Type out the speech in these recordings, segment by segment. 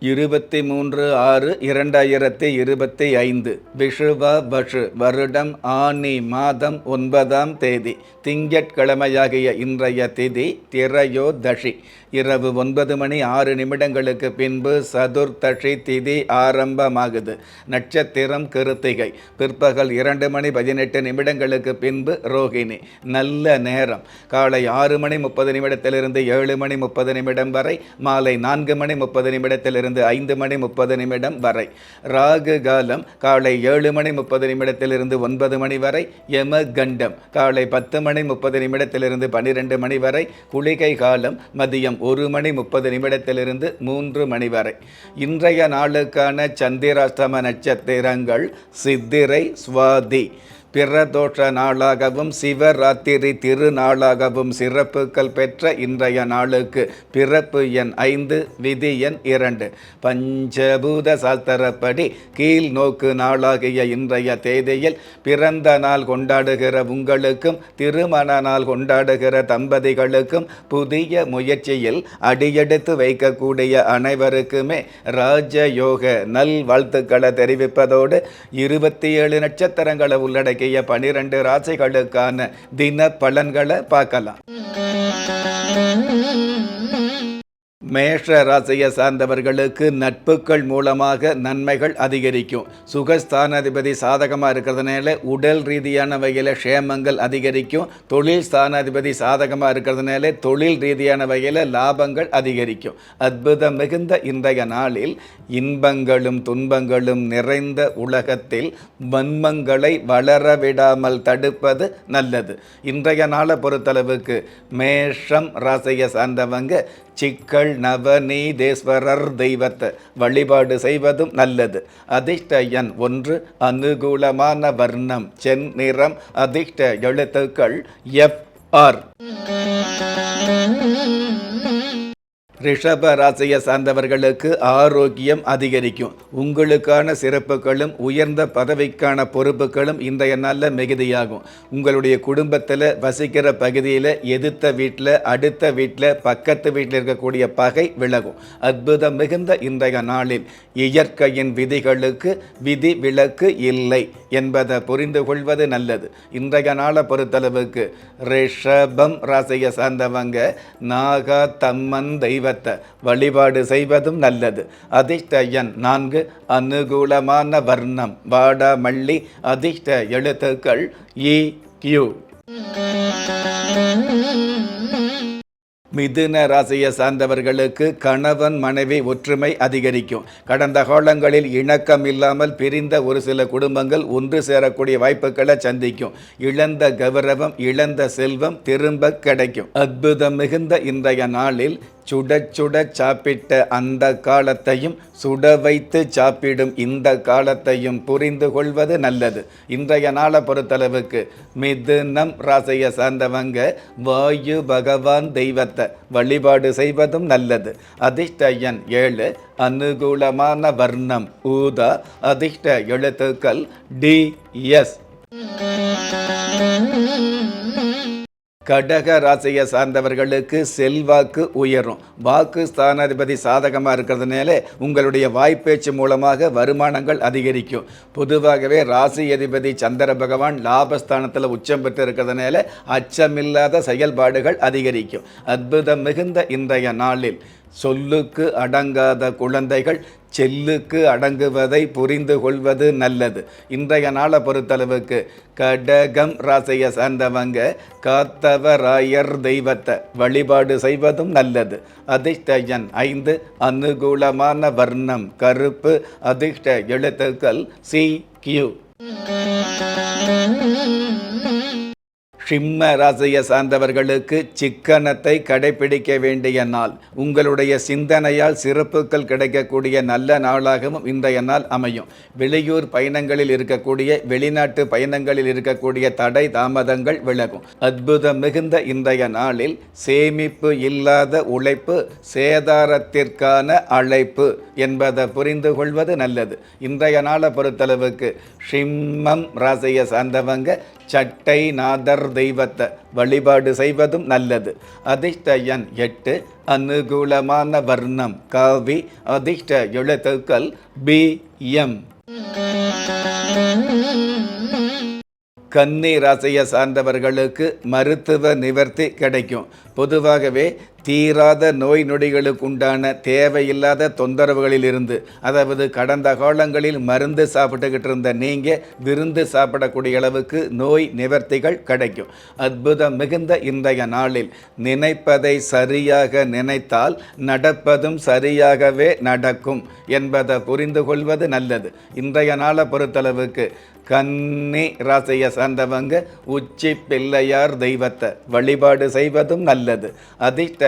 இருபத்தி மூன்று ஆறு இரண்டாயிரத்தி இருபத்தி ஐந்து. விஷுவ வஷு வருடம் ஆனி மாதம் ஒன்பதாம் தேதி. திங்கட்கிழமையாகிய இன்றைய திதி திரையோதஷி இரவு ஒன்பது மணி ஆறு நிமிடங்களுக்கு பின்பு சதுர்த்தஷி திதி ஆரம்பமாகுது. நட்சத்திரம் கிருத்திகை. பிற்பகல் இரண்டு மணி பதினெட்டு நிமிடங்களுக்கு பின்பு ரோகிணி நல்ல நேரம். காலை ஆறு மணி முப்பது நிமிடத்திலிருந்து ஏழு மணி முப்பது நிமிடம் வரை மாலை நான்கு மணி முப்பது நிமிடத்திலிருந்து ஐந்து மணி முப்பது நிமிடம் வரை. ராகு காலம் காலை ஏழு மணி முப்பது நிமிடத்திலிருந்து ஒன்பது மணி வரை யம கண்டம் காலை பத்து மணி முப்பது நிமிடத்திலிருந்து பன்னிரெண்டு மணி வரை. குளிகை காலம் மதியம் ஒரு மணி முப்பது நிமிடத்திலிருந்து மூன்று மணி வரை. இன்றைய நாளுக்கான சந்திராஷ்டம நட்சத்திரங்கள் சித்திரை சுவாதி. பிரதோஷ நாளாகவும் சிவராத்திரி திருநாளாகவும் சிறப்புகள் பெற்ற இன்றைய நாளுக்கு பிறப்பு எண் ஐந்து விதி எண் இரண்டு. பஞ்சபூத சாஸ்திரப்படி கீழ் நோக்கு நாளாகிய இன்றைய தேதியில் பிறந்த நாள் கொண்டாடுகிற உங்களுக்கும் திருமண நாள் கொண்டாடுகிற தம்பதிகளுக்கும் புதிய முயற்சியில் அடியெடுத்து வைக்கக்கூடிய அனைவருக்குமே ராஜயோக நல் வாழ்த்துக்களை தெரிவிப்பதோடு இருபத்தி ஏழு நட்சத்திரங்களை உள்ளடக்கி உள்ளடக்கிய பனிரெண்டு ராசிகளுக்கான தின பலன்களை பார்க்கலாம். மேஷ ராசியை சார்ந்தவர்களுக்கு நட்புகள் மூலமாக நன்மைகள் அதிகரிக்கும். சுகஸ்தானாதிபதி சாதகமாக இருக்கிறதுனால உடல் ரீதியான வகையில் க்ஷேமங்கள் அதிகரிக்கும். தொழில் ஸ்தானாதிபதி சாதகமாக இருக்கிறதுனால தொழில் ரீதியான வகையில் லாபங்கள் அதிகரிக்கும். அற்புதம் மிகுந்த இன்றைய நாளில் இன்பங்களும் துன்பங்களும் நிறைந்த உலகத்தில் வன்மங்களை வளர விடாமல் தடுப்பது நல்லது. இன்றைய நாளை பொறுத்தளவுக்கு மேஷம் ராசியை சார்ந்தவங்க சிக்கல் நவநீதேஸ்வரர் தெய்வத்தை வழிபாடு செய்வதும் நல்லது. அதிர்ஷ்ட எண் ஒன்று அனுகூலமான வர்ணம் செந்நிறம் அதிர்ஷ்ட எழுத்துக்கள் எஃப் ஆர். ரிஷப ராசியை சார்ந்தவர்களுக்கு ஆரோக்கியம் அதிகரிக்கும். உங்களுக்கான சிறப்புகளும் உயர்ந்த பதவிக்கான பொறுப்புகளும் இன்றைய நாளில் மிகுதியாகும். உங்களுடைய குடும்பத்தில் வசிக்கிற பகுதியில் எதிர்த்த வீட்டில் அடுத்த வீட்டில் பக்கத்து வீட்டில் இருக்கக்கூடிய பகை விலகும். அற்புதம் மிகுந்த இன்றைய நாளில் இயற்கையின் விதிகளுக்கு விதி விலக்கு இல்லை என்பதை புரிந்து கொள்வது நல்லது. இன்றைய நாளை பொறுத்தளவுக்கு ரிஷபம் ராசியை சார்ந்தவங்க நாகா தம்மன் தெய்வத்தை வழிபாடு செய்வதும் நல்லது. அதிர்ஷ்ட எண் நான்கு அனுகூலமான வர்ணம். வாடாமல்லி அதிர்ஷ்ட எழுத்துக்கள் இ கியூ. மிதுன ராசியை சார்ந்தவர்களுக்கு கணவன் மனைவி ஒற்றுமை அதிகரிக்கும். கடந்த காலங்களில் இணக்கம் இல்லாமல் பிரிந்த ஒரு சில குடும்பங்கள் ஒன்று சேரக்கூடிய வாய்ப்புகளை சந்திக்கும். இழந்த கௌரவம் இழந்த செல்வம் திரும்ப கிடைக்கும். அற்புதம் மிகுந்த இன்றைய நாளில் சுட சுட சாப்பிட்ட அந்த காலத்தையும் சுட வைத்து சாப்பிடும் இந்த காலத்தையும் புரிந்து கொள்வது நல்லது. இன்றைய நாளை பொறுத்தளவுக்கு மிதுனம் ராசியை சார்ந்தவங்க வாயு பகவான் தெய்வத்தை வழிபாடு செய்வதும் நல்லது. அதிர்ஷ்டயன் ஏழு அனுகூலமான வர்ணம் ஊதா அதிர்ஷ்ட எழுத்துக்கள் டி எஸ். கடக ராசியை சார்ந்தவர்களுக்கு செல்வாக்கு உயரும். வாக்கு ஸ்தானாதிபதி சாதகமாக இருக்கிறதுனால உங்களுடைய வாய்ப்பேச்சு மூலமாக வருமானங்கள் அதிகரிக்கும். பொதுவாகவே ராசி அதிபதி சந்திர பகவான் லாபஸ்தானத்தில் உச்சம் பெற்று இருக்கிறதுனால அச்சமில்லாத செயல்பாடுகள் அதிகரிக்கும். அற்புதம் மிகுந்த இன்றைய நாளில். சொல்லுக்கு அடங்காத குழந்தைகள் செல்லுக்கு அடங்குவதை புரிந்து கொள்வது நல்லது. இன்றைய நாளை பொறுத்தளவுக்கு கடகம் ராசியை சார்ந்தவங்க காத்தவராயர் தெய்வத்தை வழிபாடு செய்வதும் நல்லது. அதிர்ஷ்டஜன் ஐந்து அனுகூலமான வர்ணம் கருப்பு அதிர்ஷ்ட எழுத்துக்கள் சி கியூ. சிம்ம ராசியை சார்ந்தவர்களுக்கு சிக்கனத்தை கடைபிடிக்க வேண்டிய நாள். உங்களுடைய சிந்தனையால் சிறப்புகள் கிடைக்கக்கூடிய நல்ல நாளாகவும் இன்றைய நாள் அமையும். வெளியூர் பயணங்களில் இருக்கக்கூடிய வெளிநாட்டு பயணங்களில் இருக்கக்கூடிய தடை தாமதங்கள் விலகும். அற்புதம் மிகுந்த இன்றைய நாளில் சேமிப்பு இல்லாத உழைப்பு சேதாரத்திற்கான அழைப்பு என்பதை புரிந்து கொள்வது நல்லது. இன்றைய நாளை பொறுத்தளவுக்கு சிம்மம் ராசியை சார்ந்தவங்க சட்டை நாதர் தெய்வத்தை வழிபாடு செய்வதும் நல்லது அதிர்ஷ்ட எண் எட்டு அனுகூலமான வர்ணம் காவி அதிர்ஷ்ட எழுத்துக்கள் பி எம் கன்னி ராசியை சார்ந்தவர்களுக்கு மருத்துவ நிவர்த்தி கிடைக்கும் பொதுவாகவே தீராத நோய் நொடிகளுக்கு உண்டான தேவையில்லாத தொந்தரவுகளில் இருந்து அதாவது கடந்த காலங்களில் மருந்து சாப்பிட்டுக்கிட்டு இருந்த நீங்கள் விருந்து சாப்பிடக்கூடிய அளவுக்கு நோய் நிவர்த்திகள் கிடைக்கும். அற்புதம் மிகுந்த இன்றைய நாளில் நினைப்பதை சரியாக நினைத்தால் நடப்பதும் சரியாகவே நடக்கும் என்பதை புரிந்து கொள்வது நல்லது. இன்றைய நாளை பொறுத்தளவுக்கு கன்னி ராசியை சார்ந்தவங்க உச்சி பிள்ளையார் தெய்வத்தை வழிபாடு செய்வதும் நல்லது. அதிர்ஷ்ட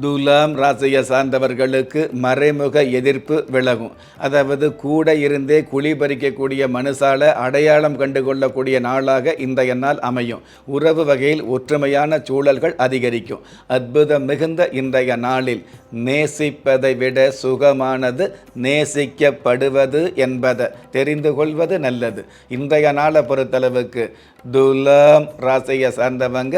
துலாம் ராசியை சார்ந்தவர்களுக்கு மறைமுக எதிர்ப்பு விலகும். அதாவது கூட இருந்தே குழி பறிக்கக்கூடிய மனுஷால அடையாளம் கண்டுகொள்ளக்கூடிய நாளாக இன்றைய நாள் அமையும். உறவு வகையில் ஒற்றுமையான சூழல்கள் அதிகரிக்கும். அற்புதம் மிகுந்த இன்றைய நாளில் நேசிப்பதை விட சுகமானது நேசிக்கப்படுவது என்பதை தெரிந்து கொள்வது நல்லது. இன்றைய நாளை பொறுத்தளவுக்கு துலாம் ராசியை சார்ந்தவங்க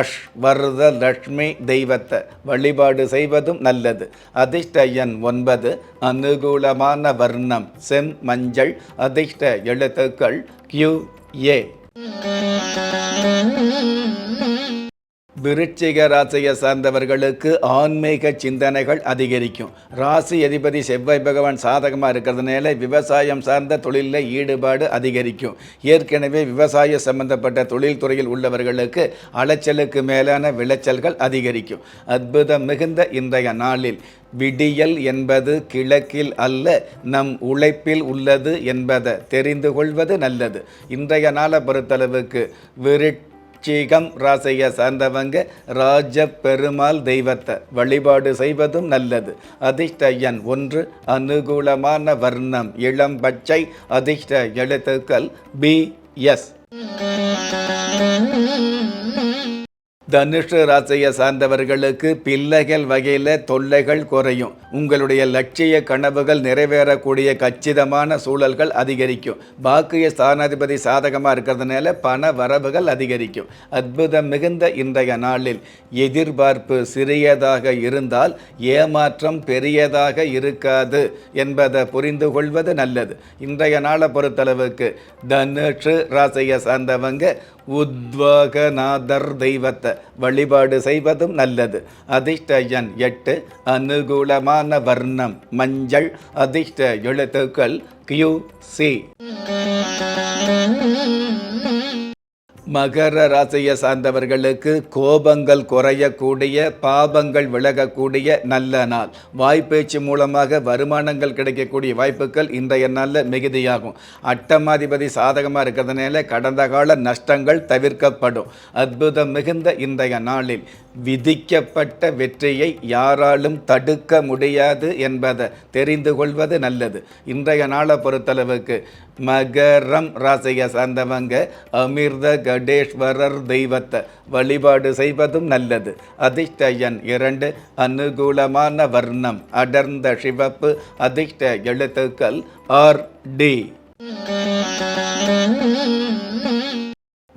அஷ்வர்த லக்ஷ்மி தெய்வத்தை வழிபாடு செய்வதும் நல்லது. அதிர்ஷ்ட எண் ஒன்பது அனுகூலமான வர்ணம் செம் மஞ்சள் அதிர்ஷ்ட எழுத்துக்கள் கியூ ஏ. விருச்சிக ராசியை சார்ந்தவர்களுக்கு ஆன்மீக சிந்தனைகள் அதிகரிக்கும். ராசி அதிபதி செவ்வாய் பகவான் சாதகமாக இருக்கிறதுனால விவசாயம் சார்ந்த தொழிலில் ஈடுபாடு அதிகரிக்கும். ஏற்கனவே விவசாய சம்பந்தப்பட்ட தொழில்துறையில் உள்ளவர்களுக்கு அலைச்சலுக்கு மேலான விளைச்சல்கள் அதிகரிக்கும். அற்புதம் மிகுந்த இன்றைய நாளில். விடியல் என்பது கிழக்கில் அல்ல நம் உழைப்பில் உள்ளது என்பதை தெரிந்து கொள்வது நல்லது. இன்றைய நாளை பொறுத்தளவுக்கு விருட் விருச்சிகம் ராசியை சார்ந்தவங்க ராஜ பெருமாள் தெய்வத்தை வழிபாடு செய்வதும் நல்லது. அதிர்ஷ்ட எண் ஒன்று அனுகூலமான வர்ணம். இளம் பச்சை அதிர்ஷ்ட எழுத்துக்கள் பி எஸ் தனுஷு ராசியை சார்ந்தவர்களுக்கு பிள்ளைகள் வகையில் தொல்லைகள் குறையும். உங்களுடைய லட்சிய கனவுகள் நிறைவேறக்கூடிய கச்சிதமான சூழல்கள் அதிகரிக்கும். பாக்கிய ஸ்தானாதிபதி சாதகமாக இருக்கிறதுனால பண வரவுகள் அதிகரிக்கும். அற்புதம் மிகுந்த இன்றைய நாளில் எதிர்பார்ப்பு சிறியதாக இருந்தால் ஏமாற்றம் பெரியதாக இருக்காது என்பதை புரிந்து கொள்வது நல்லது. இன்றைய நாளை பொறுத்தளவுக்கு தனுஷு ராசியை சார்ந்தவங்க உத்வகநாதர் தெய்வத்தை வழிபாடு செய்வதும் நல்லது. அதிர்ஷ்ட எண் எட்டு அனுகூலமான வர்ணம் மஞ்சள் அதிர்ஷ்ட எழுத்துக்கள் கியூ சி மகர ராசியை சார்ந்தவர்களுக்கு கோபங்கள் குறையக்கூடிய பாபங்கள் விலகக்கூடிய நல்ல நாள். வாய்ப்பேச்சு மூலமாக வருமானங்கள் கிடைக்கக்கூடிய வாய்ப்புகள் இன்றைய நாளில் மிகுதியாகும். அட்டமாதிபதி சாதகமாக இருக்கிறதுனால கடந்த கால நஷ்டங்கள் தவிர்க்கப்படும். அற்புதம் மிகுந்த இன்றைய நாளில். விதிக்கப்பட்ட வெற்றியை யாராலும் தடுக்க முடியாது என்பதை தெரிந்து கொள்வது நல்லது. இன்றைய நாளை பொறுத்தளவுக்கு மகரம் ராசியை சார்ந்தவங்க அமிர்த கடேஸ்வரர் தெய்வத்தை வழிபாடு செய்வதும் நல்லது. அதிர்ஷ்ட எண் இரண்டு அனுகூலமான வர்ணம் அடர்ந்த சிவப்பு அதிர்ஷ்ட எழுத்துக்கள் ஆர் டி.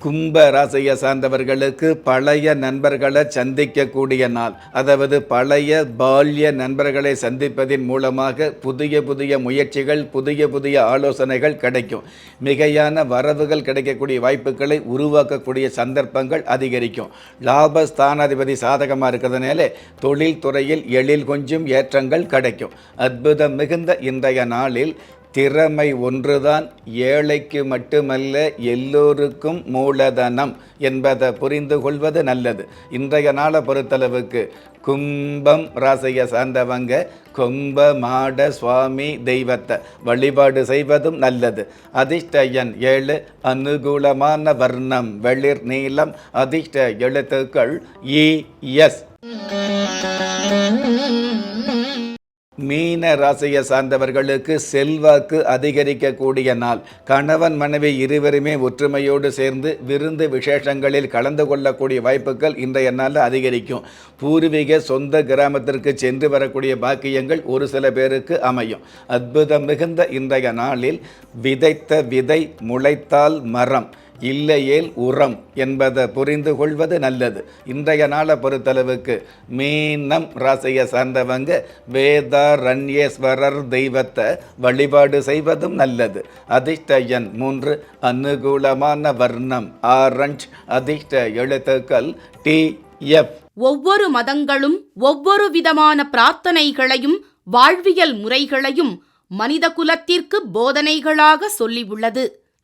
கும்ப ராசியை சார்ந்தவர்களுக்கு பழைய நண்பர்களை சந்திக்கக்கூடிய நாள். அதாவது பழைய பால்ய நண்பர்களை சந்திப்பதின் மூலமாக புதிய புதிய முயற்சிகள் புதிய புதிய ஆலோசனைகள் கிடைக்கும். மிகையான வரவுகள் கிடைக்கக்கூடிய வாய்ப்புகளை உருவாக்கக்கூடிய சந்தர்ப்பங்கள் அதிகரிக்கும். லாபஸ்தானாதிபதி சாதகமாக இருக்கிறதுனால தொழில் துறையில் எழில் கொஞ்சம் ஏற்றங்கள் கிடைக்கும். அற்புதம் மிகுந்த இன்றைய நாளில் திறமை ஒன்றுதான் ஏழைக்கு மட்டுமல்ல எல்லோருக்கும் மூலதனம் என்பதை புரிந்து கொள்வது நல்லது. இன்றைய நாளை பொறுத்தளவுக்கு கும்பம் ராசியை சார்ந்தவங்க கும்ப மாட சுவாமி தெய்வத்தை வழிபாடு செய்வதும் நல்லது. அதிர்ஷ்ட எண் ஏழு அனுகூலமான வர்ணம் வெளிர் நீளம் அதிர்ஷ்ட எழுத்துக்கள் இ எஸ். மீன ராசியை சார்ந்தவர்களுக்கு செல்வாக்கு அதிகரிக்கக்கூடிய நாள். கணவன் மனைவி இருவருமே ஒற்றுமையோடு சேர்ந்து விருந்து விசேஷங்களில் கலந்து கொள்ளக்கூடிய வாய்ப்புகள் இன்றைய நாளில் அதிகரிக்கும். பூர்வீக சொந்த கிராமத்திற்கு சென்று வரக்கூடிய பாக்கியங்கள் ஒரு சில பேருக்கு அமையும். அற்புதம் மிகுந்த இன்றைய நாளில் விதைத்த விதை முளைத்தால் மரம். இல்லையேல் உரம் என்பதை புரிந்து கொள்வது நல்லது. இன்றைய நாளை பொறுத்தளவுக்கு மீனம் ராசியை சார்ந்தவங்க வேதாரண்யேஸ்வரர் தெய்வத்தை வழிபாடு செய்வதும் நல்லது. அதிர்ஷ்ட எண் மூன்று அனுகூலமான வர்ணம். ஆரஞ்ச் அதிர்ஷ்ட எழுத்துக்கள் டி எஃப். ஒவ்வொரு மதங்களும் ஒவ்வொரு விதமான பிரார்த்தனைகளையும் வாழ்வியல் முறைகளையும் மனித குலத்திற்கு போதனைகளாக சொல்லியுள்ளது.